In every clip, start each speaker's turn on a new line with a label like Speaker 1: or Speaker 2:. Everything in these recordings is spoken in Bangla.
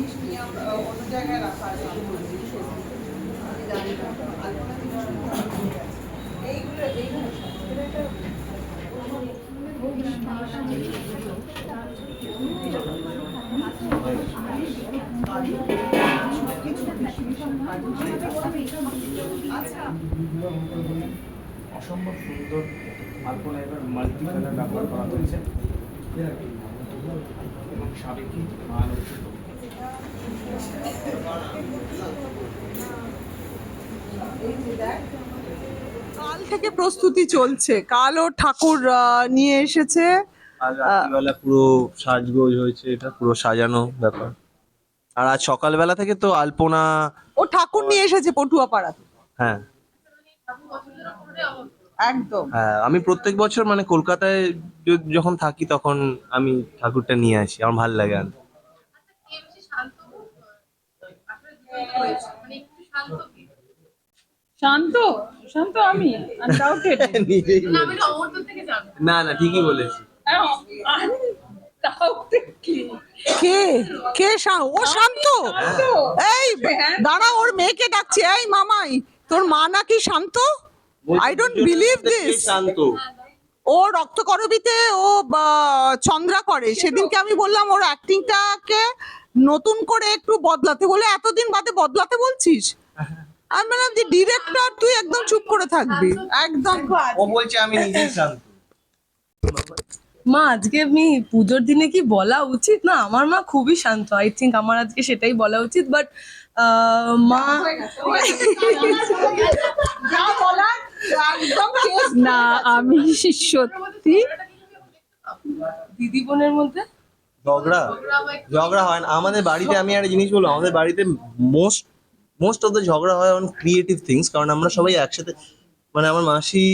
Speaker 1: জিনিস জায়গায় রাখা
Speaker 2: অসম্ভব সুন্দর আলপনা এবার মাল্টি কালার ব্যবহার করা হয়েছে। এবং সাবেকি মান
Speaker 1: কাল থেকে প্রস্তুতি চলছে। কাল ও ঠাকুর নিয়ে এসেছে।
Speaker 3: রাত্রিবেলা পুরো সাজগোজ হয়েছে এটা পুরো সাজানো ব্যাপার। আর আজ সকালবেলা থেকে তো আলপনা
Speaker 1: ও ঠাকুর নিয়ে এসেছে পটুয়া পাড়াতে
Speaker 3: হ্যাঁ।
Speaker 1: একদম।
Speaker 3: হ্যাঁ আমি প্রত্যেক বছর মানে কলকাতায় যখন থাকি তখন আমি ঠাকুরটা নিয়ে আসি আমার ভালো লাগে আনতে।
Speaker 4: শান্ত শান্ত আমি আনডাউটেড
Speaker 3: নিজেই না না ঠিকই বলেছি।
Speaker 1: কে? কে? শা- ও শান্ত! এই দাঁড়া ওর মেয়েকে ডাকছে। এই মামাই তোর মা নাকি শান্ত? আই ডোন্ট বিলিভ দিস
Speaker 3: শান্ত?
Speaker 1: ও রক্তকরবীতে ও বা, চন্দ্রা করে। সেদিনকে আমি বললাম ওর অ্যাক্টিংটাকে নতুন করে একটু বদলাতে। বলে এতদিন বাদে বদলাতে বলছিস? আমি বললাম যে ডিরেক্টর তুই একদম চুপ করে থাকবি। একদম।
Speaker 3: ও বলছে আমি নিজেই শান্ত।
Speaker 5: মা আজকে আমি পুজোর দিনে কি বলা উচিত? না আমার মা খুবই শান্ত। আই থিঙ্ক আমার আজকে সেটাই বলা উচিত বাট মা।
Speaker 4: না আমি সত্যি
Speaker 5: দিদি বোনের মধ্যে?
Speaker 3: ঝগড়া? ঝগড়া হয় না। আমাদের বাড়িতে আমি একটা জিনিস বলব আমাদের বাড়িতে মোস্ট মোস্ট অফ দ্য ঝগড়া হয় অন ক্রিয়েটিভ থিংস কারণ আমরা সবাই একসাথে মানে আমার মাসি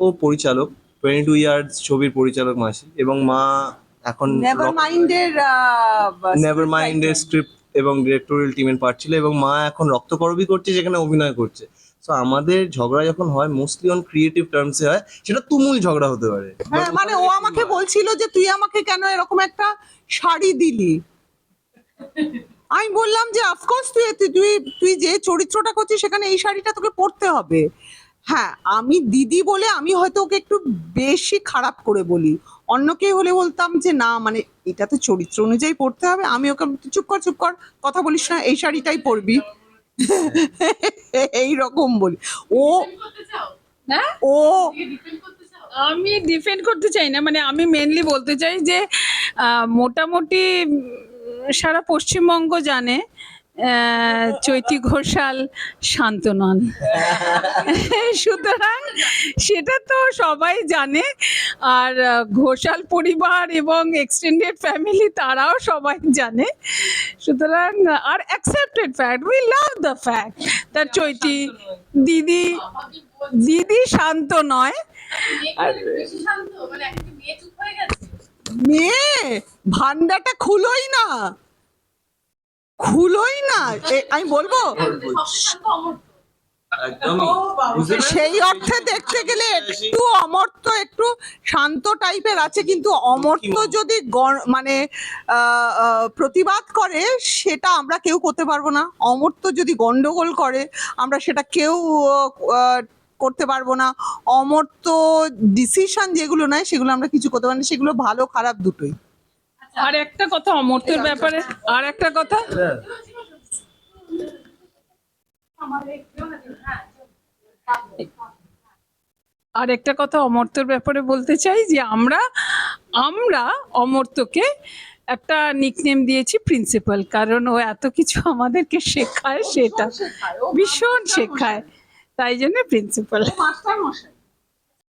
Speaker 3: ও পরিচালক টোয়েন্টি টু ইয়ার্স ছবির পরিচালক মাসি এবং মা এখন
Speaker 1: নেভার মাইন্ডের
Speaker 3: নেভার মাইন্ডের স্ক্রিপ্ট এবং ডিরেক্টোরিয়াল টিমের পার্ট ছিল এবং মা এখন রক্তকরবী করছে যেখানে অভিনয় করছে। সো আমাদের ঝগড়া যখন হয় মোস্টলি অন ক্রিয়েটিভ টার্মসে হয় সেটা তুমুল ঝগড়া হতে পারে।
Speaker 1: হ্যাঁ মানে ও আমাকে বলছিল যে তুই আমাকে কেন এরকম একটা শাড়ি দিলি? আমি বললাম যে অফকোর্স তুই তুই তুই যে চরিত্রটা করছিস সেখানে এই শাড়িটা তোকে পরতে হবে। হ্যাঁ আমি দিদি বলে আমি হয়তো ওকে একটু বেশি খারাপ করে বলি। অন্য কেউ হলে বলতাম যে না মানে এটা তো চরিত্র অনুযায়ী পড়তে হবে। আমি ওকে চুপ কর চুপ কর কথা বলিস না এই শাড়িটাই পরবি। এই রকম বলি। ও
Speaker 4: হ্যাঁ
Speaker 1: ও
Speaker 4: আমি ডিফেন্ড করতে চাই না। মানে আমি মেনলি বলতে চাই যে মোটামুটি সারা পশ্চিমবঙ্গ জানে চৈতি ঘোষাল শান্ত নন। সুতরাং সেটা তো সবাই জানে আর ঘোষাল পরিবার এবং এক্সটেন্ডেড ফ্যামিলি তারাও সবাই জানে। সুতরাং আর accepted fact we love the fact তার চৈতি দিদি দিদি শান্ত নয়। আর
Speaker 1: মেয়ে? ভান্ডাটা খুলোই না। খুলোই না। আমি বলব? সেই অর্থে দেখতে গেলে একটু অমর্ত্য একটু শান্ত টাইপের আছে কিন্তু অমর্ত্য যদি গণ- মানে আহ, আহ, প্রতিবাদ করে সেটা আমরা কেউ করতে পারব না। অমর্ত যদি গন্ডগোল করে আমরা সেটা কেউ আহ, করতে পারব না। অমর্ত ডিসিশন যেগুলো নেয় সেগুলো আমরা কিছু করতে পারি না। সেগুলো ভালো খারাপ দুটোই।
Speaker 4: আর একটা কথা অমর্ত্যের ব্যাপারে। আর একটা কথা? আর একটা কথা অমর্ত্যর ব্যাপারে বলতে চাই যে আমরা আমরা অমর্ত্যকে একটা নিকনেম দিয়েছি প্রিন্সিপাল কারণ ও এত কিছু আমাদেরকে শেখায় সেটা। ভীষণ শেখায়। তাই জন্য প্রিন্সিপাল
Speaker 1: মাস্টার মশাই